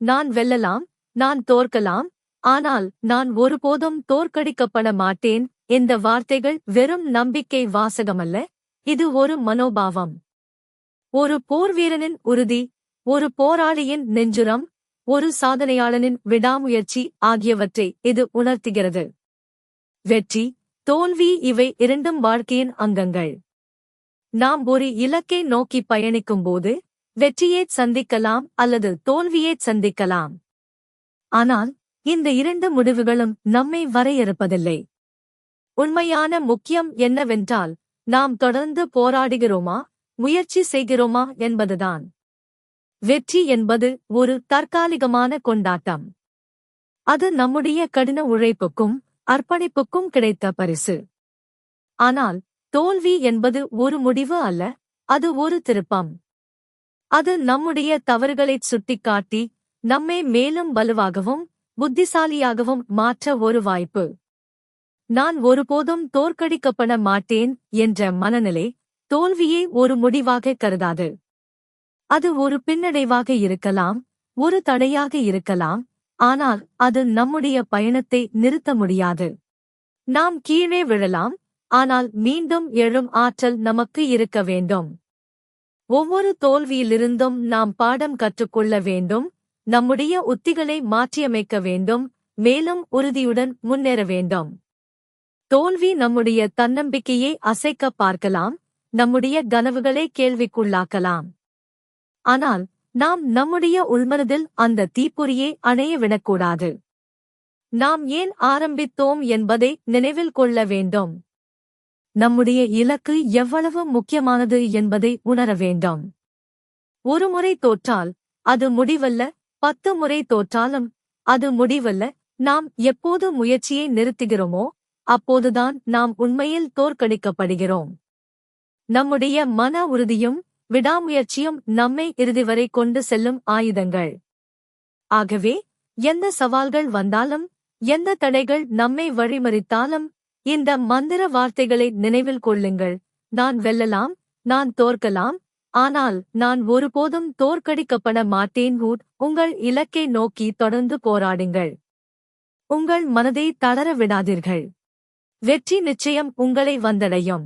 நான் வெல்லலாம் நான் தோற்கலாம் ஆனால் நான் ஒருபோதும் தோற்கடிக்கப்பட மாட்டேன் இந்த வார்த்தைகள் வெறும் நம்பிக்கை வாசகமல்ல. இது ஒரு மனோபாவம். ஒரு போர்வீரனின் உறுதி ஒரு போராளியின் நெஞ்சுரம் ஒரு சாதனையாளனின் விடாமுயற்சி ஆகியவற்றை இது உணர்த்துகிறது. வெற்றி தோல்வி இவை இரண்டும் வாழ்க்கையின் அங்கங்கள். நாம் ஒரு இலக்கை நோக்கி பயணிக்கும்போது வெற்றியை சந்திக்கலாம் அல்லது தோல்வியை சந்திக்கலாம். ஆனால் இந்த இரண்டு முடிவுகளும் நம்மை வரையறுப்பதில்லை. உண்மையான முக்கியம் என்னவென்றால் நாம் தொடர்ந்து போராடுகிறோமா முயற்சி செய்கிறோமா என்பதுதான். வெற்றி என்பது ஒரு தற்காலிகமான கொண்டாட்டம். அது நம்முடைய கடின உழைப்புக்கும் அர்ப்பணிப்புக்கும் கிடைத்த பரிசு. ஆனால் தோல்வி என்பது ஒரு முடிவு அல்ல அது ஒரு திருப்பம். அது நம்முடைய தவறுகளைச் சுட்டிக்காட்டி நம்மை மேலும் வலுவாகவும் புத்திசாலியாகவும் மாற்ற ஒரு வாய்ப்பு. நான் ஒருபோதும் தோற்கடிக்கப்பட மாட்டேன் என்ற மனநிலை தோல்வியை ஒரு முடிவாக கருதாது. அது ஒரு பின்னடைவாக இருக்கலாம் ஒரு தடையாக இருக்கலாம் ஆனால் அது நம்முடைய பயணத்தை நிறுத்த முடியாது. நாம் கீழே விழலாம் ஆனால் மீண்டும் எழும் ஆற்றல் நமக்கு இருக்க வேண்டும். ஒவ்வொரு தோல்வியிலிருந்தும் நாம் பாடம் கற்றுக்கொள்ள வேண்டும் நம்முடைய உத்திகளை மாற்றியமைக்க வேண்டும் மேலும் உறுதியுடன் முன்னேற வேண்டும். தோல்வி நம்முடைய தன்னம்பிக்கையை அசைக்க பார்க்கலாம் நம்முடைய கனவுகளை கேள்விக்குள்ளாக்கலாம். ஆனால் நாம் நம்முடைய உள்மனதில் அந்த தீப்பொறியை அணைய விடக்கூடாது. நாம் ஏன் ஆரம்பித்தோம் என்பதை நினைவில் கொள்ள வேண்டும். நம்முடைய இலக்கு எவ்வளவு முக்கியமானது என்பதை உணர வேண்டும். ஒருமுறை தோற்றால் அது முடிவல்ல பத்து முறை தோற்றாலும் அது முடிவல்ல. நாம் எப்போது முயற்சியை நிறுத்துகிறோமோ அப்போதுதான் நாம் உண்மையில் தோற்கடிக்கப்படுகிறோம். நம்முடைய மன உறுதியும் விடாமுயற்சியும் நம்மை இறுதி வரை கொண்டு செல்லும் ஆயுதங்கள். ஆகவே எந்த சவால்கள் வந்தாலும் எந்த தடைகள் நம்மை வழிமறித்தாலும் இந்த மந்திர வார்த்தைகளை நினைவில் கொள்ளுங்கள். நான் வெல்லலாம் நான் தோற்கலாம் ஆனால் நான் ஒருபோதும் தோற்கடிக்கப்பட மாட்டேன் ஹூட் உங்கள் இலக்கை நோக்கி தொடர்ந்து போராடுங்கள். உங்கள் மனதை தளர விடாதீர்கள். வெற்றி நிச்சயம் உங்களை வந்தடையும்.